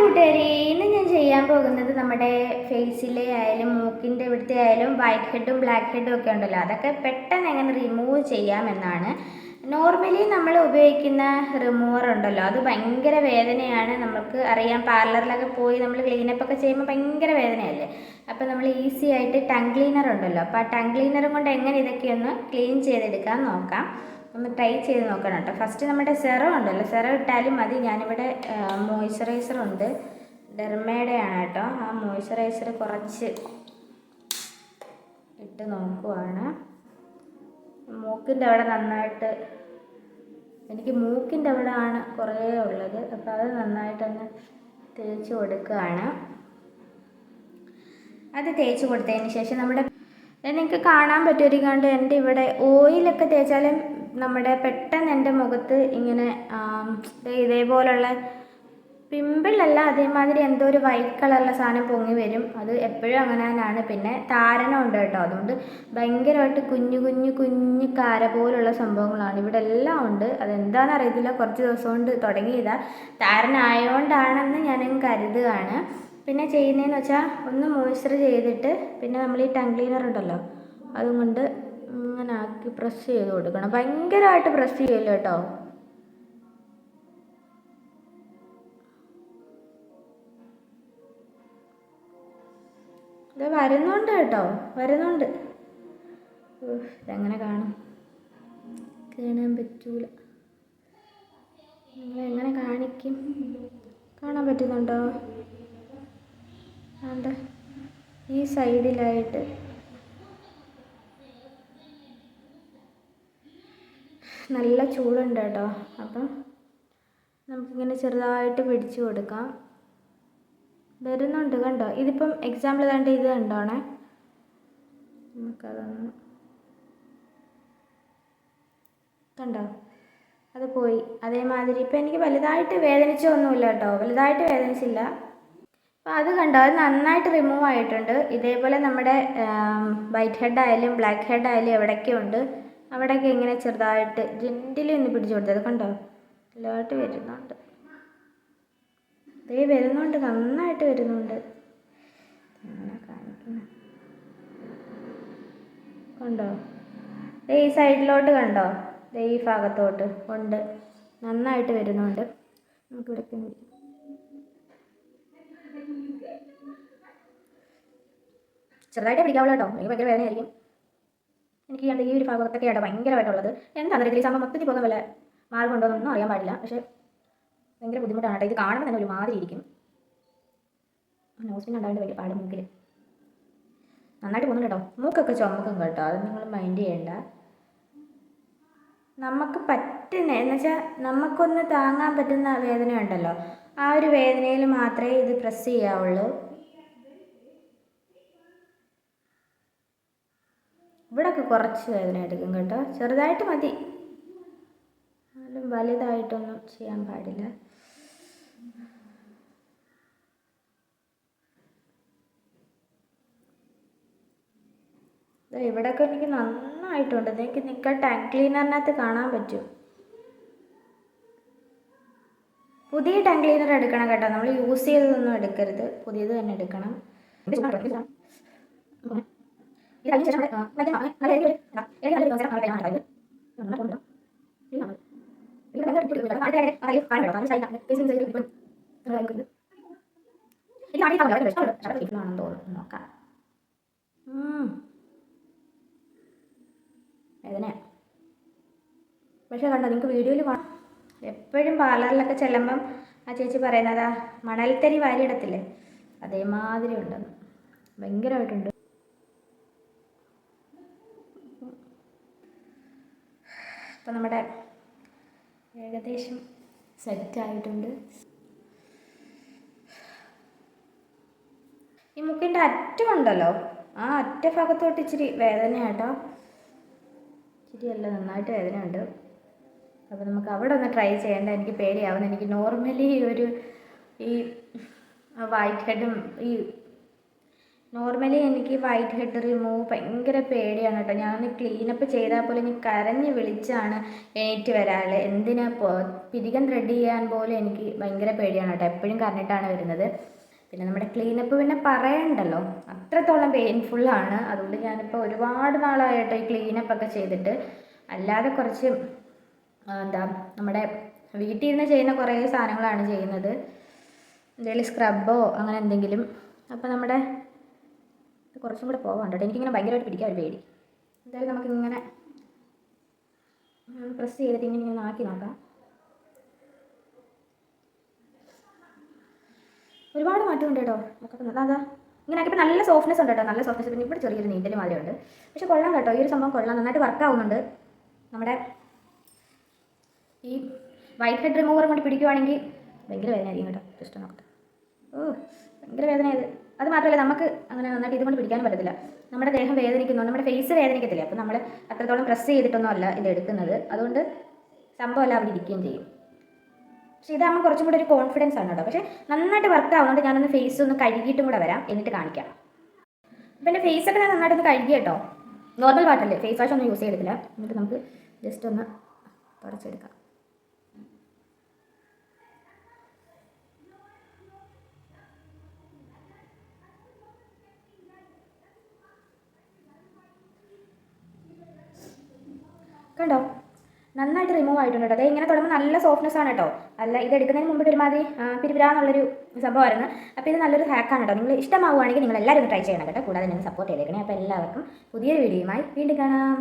കൂട്ടുകാരി ഇന്ന് ഞാൻ ചെയ്യാൻ പോകുന്നത് നമ്മുടെ ഫേസിലെ ആയാലും മൂക്കിന്റെ ഇവിടുത്തെ ആയാലും വൈറ്റ് ഹെഡും ബ്ലാക്ക് ഹെഡും ഒക്കെ ഉണ്ടല്ലോ. അതൊക്കെ പെട്ടെന്ന് എങ്ങനെ റിമൂവ് ചെയ്യാമെന്നാണ് നോർമലി നമ്മൾ ഉപയോഗിക്കുന്ന റിമൂവർ ഉണ്ടല്ലോ. അത് ഭയങ്കര വേദനയാണ്. നമുക്ക് അറിയാം പാർലറിലൊക്കെ പോയി നമ്മൾ ക്ലീനപ്പ് ഒക്കെ ചെയ്യുമ്പോൾ ഭയങ്കര വേദനയല്ലേ? അപ്പോൾ നമ്മൾ ഈസി ആയിട്ട് ടങ് ക്ലീനർ ഉണ്ടല്ലോ. അപ്പോൾ ആ ടങ് ക്ലീനറും കൊണ്ട് എങ്ങനെ ഇതൊക്കെ ഒന്ന് ക്ലീൻ ചെയ്തെടുക്കാൻ നോക്കാം. ഒന്ന് ട്രൈ ചെയ്ത് നോക്കണം കേട്ടോ. ഫസ്റ്റ് നമ്മുടെ സെറം ഉണ്ടല്ലോ. സെറം ഇട്ടാലും മതി. ഞാനിവിടെ മോയ്സ്ചറൈസർ ഉണ്ട്. ഡെർമയുടെ ആണ് കേട്ടോ. ആ മോയ്സ്ചറൈസർ കുറച്ച് ഇട്ട് നോക്കുവാണ്. മൂക്കിന്റെ അവിടെ നന്നായിട്ട് എനിക്ക് മൂക്കിന്റെ അവിടെ ആണ് കുറേ ഉള്ളത്. അപ്പോൾ അത് നന്നായിട്ടൊന്ന് തേച്ച് കൊടുക്കുകയാണ്. അത് തേച്ച് കൊടുത്തതിന് ശേഷം നമ്മുടെ നിങ്ങൾക്ക് കാണാൻ പറ്റുമായിരിക്കാണ്ട് എന്റെ ഇവിടെ ഓയിലൊക്കെ തേച്ചാലും നമ്മുടെ പെട്ടെന്ന് എന്റെ മുഖത്ത് ഇങ്ങനെ ഇതേപോലുള്ള പിമ്പിളല്ല അതേമാതിരി എന്തോ ഒരു വൈറ്റ് കളറുള്ള സാധനം പൊങ്ങി വരും. അത് എപ്പോഴും അങ്ങനെ തന്നെയാണ് പിന്നെ താരനം ഉണ്ട് കേട്ടോ. അതുകൊണ്ട് ഭയങ്കരമായിട്ട് കുഞ്ഞു കുഞ്ഞു കുഞ്ഞു കാര പോലുള്ള സംഭവങ്ങളാണ്. ഇവിടെ എല്ലാം ഉണ്ട്. അതെന്താണെന്ന് അറിയത്തില്ല. കുറച്ച് ദിവസം കൊണ്ട് തുടങ്ങിയതാ. താരനായതുകൊണ്ടാണെന്ന് ഞാനും കരുതുകയാണ്. പിന്നെ ചെയ്യുന്നതെന്ന് വെച്ചാൽ ഒന്ന് മോയ്സ്ചർ ചെയ്തിട്ട് പിന്നെ നമ്മൾ ഈ ടങ് ക്ലീനർ ഉണ്ടല്ലോ അതും കൊണ്ട് ഇങ്ങനെ ആക്കി പ്രസ് ചെയ്ത് കൊടുക്കണം. ഭയങ്കരമായിട്ട് പ്രസ് ചെയ്യല്ലോ കേട്ടോ ഇത് വരുന്നുണ്ട് കേട്ടോ വരുന്നുണ്ട്. ഇതെങ്ങനെ കാണും? കാണാൻ പറ്റൂല. നിങ്ങളെങ്ങനെ കാണിക്കും? കാണാൻ പറ്റുന്നുണ്ടോ? ആണ്ട ഈ സൈഡിലായിട്ട് നല്ല ചൂടുണ്ട് കേട്ടോ. അപ്പം നമുക്കിങ്ങനെ ചെറുതായിട്ട് പിടിച്ചു കൊടുക്കാം. വരുന്നുണ്ട് കണ്ടോ? ഇതിപ്പം എക്സാമ്പിൾ കണ്ട് ഇത് കണ്ടോണേ? നമുക്കതൊന്ന് കണ്ടോ? അത് പോയി. അതേമാതിരി ഇപ്പം എനിക്ക് വലുതായിട്ട് വേദനിച്ചൊന്നുമില്ല കേട്ടോ. വലുതായിട്ട് വേദനിച്ചില്ല. അപ്പോൾ അത് കണ്ടോ? അത് നന്നായിട്ട് റിമൂവ് ആയിട്ടുണ്ട്. ഇതേപോലെ നമ്മുടെ വൈറ്റ് ഹെഡ് ആയാലും ബ്ലാക്ക് ഹെഡ് ആയാലും എവിടെയൊക്കെ ഉണ്ട് അവിടെയൊക്കെ ഇങ്ങനെ ചെറുതായിട്ട് ജെന്റിലി ഒന്ന് പിടിച്ചു കൊടുത്തത് കണ്ടോ? നല്ലതായിട്ട് വരുന്നുണ്ട്. ദേ വരുന്നുണ്ട് നന്നായിട്ട് വരുന്നുണ്ട്. കണ്ടോ? ദേ ഈ സൈഡിലോട്ട് കണ്ടോ? ദേ ഈ ഭാഗത്തോട്ട് ഉണ്ട് നന്നായിട്ട് വരുന്നുണ്ട്. നമുക്ക് ഇവിടെ ചെറുതായിട്ട് പിടിക്കാവുള്ളൂ കേട്ടോ. എനിക്ക് ഭയങ്കര വേദനയായിരിക്കും. എനിക്ക് അത് ഈ ഒരു ഭാഗത്തൊക്കെയാണ് ഭയങ്കരമായിട്ടുള്ളത്. എന്താണ് ഈ സംഭവം മൊത്തത്തിൽ പോകുന്ന വല്ല മാർഗമുണ്ടോ എന്നൊന്നും അറിയാൻ പാടില്ല. പക്ഷേ ഭയങ്കര ബുദ്ധിമുട്ടാണ് കേട്ടോ. ഇത് കാണുമ്പോൾ തന്നെ ഒരു മാതിരി ഇരിക്കും. നോസിന് ഉണ്ടായിട്ട് വലിയ പാട് മൂക്കിൽ നന്നായിട്ട് പോകുന്നുണ്ട് കേട്ടോ. മൂക്കൊക്കെ ചുമക്കും കേട്ടോ. അത് നിങ്ങൾ മൈൻഡ് ചെയ്യണ്ട. നമുക്ക് പറ്റുന്ന എന്ന് വെച്ചാൽ നമുക്കൊന്ന് താങ്ങാൻ പറ്റുന്ന വേദന ഉണ്ടല്ലോ ആ ഒരു വേദനയിൽ മാത്രമേ ഇത് പ്രസ് ചെയ്യാവുള്ളൂ. ഇവിടൊക്കെ കുറച്ച് വേദന എടുക്കും കേട്ടോ. ചെറുതായിട്ട് മതി. എന്നാലും വലുതായിട്ടൊന്നും ചെയ്യാൻ പാടില്ല. ഇവിടെയൊക്കെ എനിക്ക് നന്നായിട്ടുണ്ട്. എനിക്ക് നിങ്ങൾക്ക് ടാങ്ക് ക്ലീനറിനകത്ത് കാണാൻ പറ്റും. പുതിയ ടാങ്ക് ക്ലീനർ എടുക്കണം കേട്ടോ. നമ്മൾ യൂസ് ചെയ്തതൊന്നും എടുക്കരുത്. പുതിയത് തന്നെ എടുക്കണം. ഇത് അതിന് ശേഷം നല്ല. പക്ഷേ. പക്ഷേ കണ്ടോ നിങ്ങൾക്ക് വീഡിയോയിൽ കാണാം എപ്പോഴും പാർലറിലൊക്കെ ചെല്ലുമ്പം ആ ചേച്ചി പറയുന്നതാ മണൽത്തരി വാരിയിടത്തില്ലേ അതേമാതിരി ഉണ്ടെന്ന് ഭയങ്കരമായിട്ടുണ്ട് ഇപ്പം നമ്മുടെ ഏകദേശം സെറ്റ് ആയിട്ടുണ്ട്. ഈ മുക്കിന്റെ അറ്റമുണ്ടല്ലോ ആ അറ്റ ഭാഗത്തോട്ട് ഇച്ചിരി വേദനയാട്ടോ ഇച്ചിരി നന്നായിട്ട് നന്നായിട്ട് ഉണ്ട് അപ്പോൾ നമുക്ക് അവിടെ ഒന്ന് ട്രൈ ചെയ്യേണ്ട. എനിക്ക് പേടിയാവുന്നു. എനിക്ക് നോർമലി ഒരു ഈ വൈറ്റ് ഹെഡും ഈ നോർമലി എനിക്ക് വൈറ്റ് ഹെഡ് റിമൂവ് ഭയങ്കര പേടിയാണ് കേട്ടോ. ഞാൻ ക്ലീനപ്പ് ചെയ്താൽ പോലും എനിക്ക് കരഞ്ഞ് വിളിച്ചാണ് എണീറ്റ് വരാറ്. എന്തിനാ പിരികം ത്രെഡ് ചെയ്യാൻ പോലും എനിക്ക് ഭയങ്കര പേടിയാണ് കേട്ടോ. എപ്പോഴും കരഞ്ഞിട്ടാണ് വരുന്നത്. പിന്നെ നമ്മുടെ ക്ലീനപ്പ് പിന്നെ പറയണ്ടല്ലോ. അത്രത്തോളം പെയിൻഫുള്ളാണ് അതുകൊണ്ട് ഞാനിപ്പോൾ ഒരുപാട് നാളായിട്ട് ഈ ക്ലീനപ്പ് ഒക്കെ ചെയ്തിട്ട്. അല്ലാതെ കുറച്ച് എന്താ നമ്മുടെ വീട്ടിൽ നിന്ന് ചെയ്യുന്ന കുറേ സാധനങ്ങളാണ് ചെയ്യുന്നത്. എന്തെങ്കിലും സ്ക്രബോ അങ്ങനെ എന്തെങ്കിലും. അപ്പോൾ നമ്മുടെ കുറച്ചും കൂടെ പോകാൻ കേട്ടോ എനിക്കിങ്ങനെ ഭയങ്കരമായിട്ട് പിടിക്കാൻ ഒരു പേടി. എന്തായാലും നമുക്കിങ്ങനെ പ്രസ് ചെയ്തിട്ട് ഇങ്ങനെ ഇങ്ങനെ ആക്കി നോക്കാം. ഒരുപാട് മാറ്റമുണ്ട് കേട്ടോ. നോക്കട്ടെ അതാ ഇങ്ങനെ ആക്കിയപ്പോൾ നല്ല സോഫ്റ്റ്നെസ് ഉണ്ട് കേട്ടോ. നല്ല സോഫ്റ്റ്നെസ് പിന്നെ ഇവിടെ ചെറിയൊരു നീന്തൽ മാതിരി ഉണ്ട് പക്ഷെ കൊള്ളാം കേട്ടോ. ഈ ഒരു സംഭവം കൊള്ളാം. നന്നായിട്ട് വർക്ക് ആവുന്നുണ്ട്. നമ്മുടെ ഈ വൈറ്റ് ഹെഡ് റിമൂവർ കൊണ്ട് പിടിക്കുവാണെങ്കിൽ ഭയങ്കര വേദനയായിരിക്കും കേട്ടോ. ജസ്റ്റ് നോക്കട്ടെ. ഓ ഭയങ്കര വേദന ഇത്. അത് മാത്രമല്ല നമുക്ക് അങ്ങനെ നന്നായിട്ട് ഇതുകൊണ്ട് പിടിക്കാനും പറ്റത്തില്ല. നമ്മുടെ ദേഹം വേദനിക്കുന്നു നമ്മുടെ ഫേസ് വേദനിക്കത്തില്ല. അപ്പോൾ നമ്മൾ അത്രത്തോളം പ്രസ് ചെയ്തിട്ടൊന്നും അല്ല ഇത് എടുക്കുന്നത്. അതുകൊണ്ട് സംഭവമല്ല അവിടെ ഇരിക്കുകയും ചെയ്യും. പക്ഷേ ഇതാകുമ്പോൾ കുറച്ചും കൂടി ഒരു കോൺഫിഡൻസ് ആണ് കേട്ടോ. പക്ഷേ നന്നായിട്ട് വർക്ക് ആവുന്നതുകൊണ്ട് ഞാനൊന്ന് ഫേസ് ഒന്ന് കഴുകിയിട്ടും കൂടെ വരാം. എന്നിട്ട് കാണിക്കാം. അപ്പം എന്റെ ഫേസ് ഒക്കെ ഞാൻ നന്നായിട്ടൊന്ന് കഴുകി കേട്ടോ. നോർമൽ വാട്ടല്ലേ ഫേസ് വാഷ് ഒന്നും യൂസ് ചെയ്തിട്ടില്ല എന്നിട്ട് നമുക്ക് ജസ്റ്റ് ഒന്ന് തുടച്ചെടുക്കാം. കണ്ടോ? നന്നായിട്ട് റിമൂവ് ആയിട്ടുണ്ട് കേട്ടോ. ഇങ്ങനെ തുടങ്ങുമ്പോൾ നല്ല സോഫ്റ്റ്നെസ് ആണ് കേട്ടോ. അല്ല ഇത് എടുക്കുന്നതിന് മുമ്പ് ഒരുമാതിരി പിരിപിരാന്നുള്ളൊരു സംഭവമായിരുന്നു. അപ്പോൾ ഇത് നല്ലൊരു ഹാക്കാണ് കേട്ടോ. നിങ്ങൾ ഇഷ്ടമാവുകയാണെങ്കിൽ നിങ്ങൾ എല്ലാവരും ട്രൈ ചെയ്യണം കേട്ടോ. കൂടാതെ നിങ്ങൾ സപ്പോർട്ട് ചെയ്തേക്കണേ. അപ്പോൾ എല്ലാവർക്കും പുതിയൊരു വീഡിയോയുമായി വീണ്ടും കാണാം.